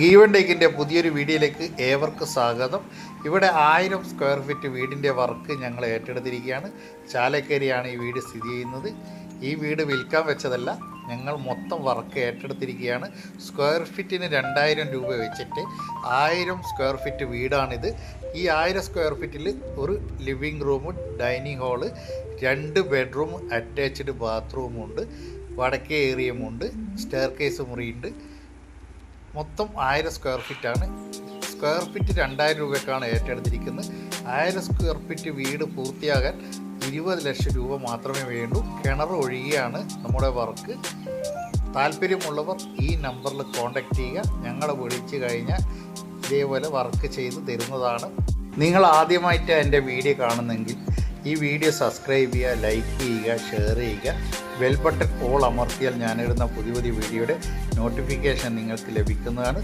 Given ടേക്കിന്റെ പുതിയൊരു വീഡിയോയിലേക്ക് ഏവർക്ക് സ്വാഗതം. ഇവിടെ ആയിരം സ്ക്വയർ ഫീറ്റ് വീടിന്റെ വർക്ക് ഞങ്ങൾ ഏറ്റെടുത്തിരിക്കുകയാണ്. ചാലക്കേരിയാണ് ഈ വീട് സ്ഥിതി ചെയ്യുന്നത്. ഈ വീട് വിൽക്കാൻ വെച്ചതല്ല ഞങ്ങൾ മൊത്തം വർക്ക് ഏറ്റെടുത്തിരിക്കുകയാണ്. സ്ക്വയർ ഫീറ്റിന് രണ്ടായിരം രൂപ വെച്ചിട്ട് ആയിരം സ്ക്വയർ ഫീറ്റ് വീടാണിത്. ഈ ആയിരം സ്ക്വയർ ഫീറ്റിൽ ഒരു ലിവിങ് റൂം ഡൈനിങ് ഹാൾ രണ്ട് ബെഡ്റൂം അറ്റാച്ച്ഡ് ബാത്റൂമുണ്ട് വടക്കേ ഏരിയമുണ്ട് സ്റ്റെയർ കേസ് മുറിയുണ്ട്. മൊത്തം ആയിരം സ്ക്വയർ ഫീറ്റ് ആണ്. സ്ക്വയർ ഫീറ്റ് രണ്ടായിരം രൂപയ്ക്കാണ് ഏറ്റെടുത്തിരിക്കുന്നത്. ആയിരം സ്ക്വയർ ഫീറ്റ് വീട് പൂർത്തിയാകാൻ ഇരുപത് ലക്ഷം രൂപ മാത്രമേ വേണ്ടൂ. കിണർ ഒഴികെയാണ് നമ്മുടെ വർക്ക്. താല്പര്യമുള്ളവർ ഈ നമ്പറിൽ കോൺടാക്റ്റ് ചെയ്യുക. ഞങ്ങളെ വിളിച്ചു കഴിഞ്ഞാൽ ഇതേപോലെ വർക്ക് ചെയ്ത് തരുന്നതാണ്. നിങ്ങൾ ആദ്യമായിട്ട് എന്റെ വീഡിയോ കാണുന്നെങ്കിൽ ഈ വീഡിയോ സബ്സ്ക്രൈബ് ചെയ്യുക ലൈക്ക് ചെയ്യുക ഷെയർ ചെയ്യുക. ബെൽ ബട്ടൺ ഓൾ അമർത്തിയാൽ ഞാനിടുന്ന പുതിയ പുതിയ വീഡിയോയുടെ നോട്ടിഫിക്കേഷൻ നിങ്ങൾക്ക് ലഭിക്കുന്നതാണ്.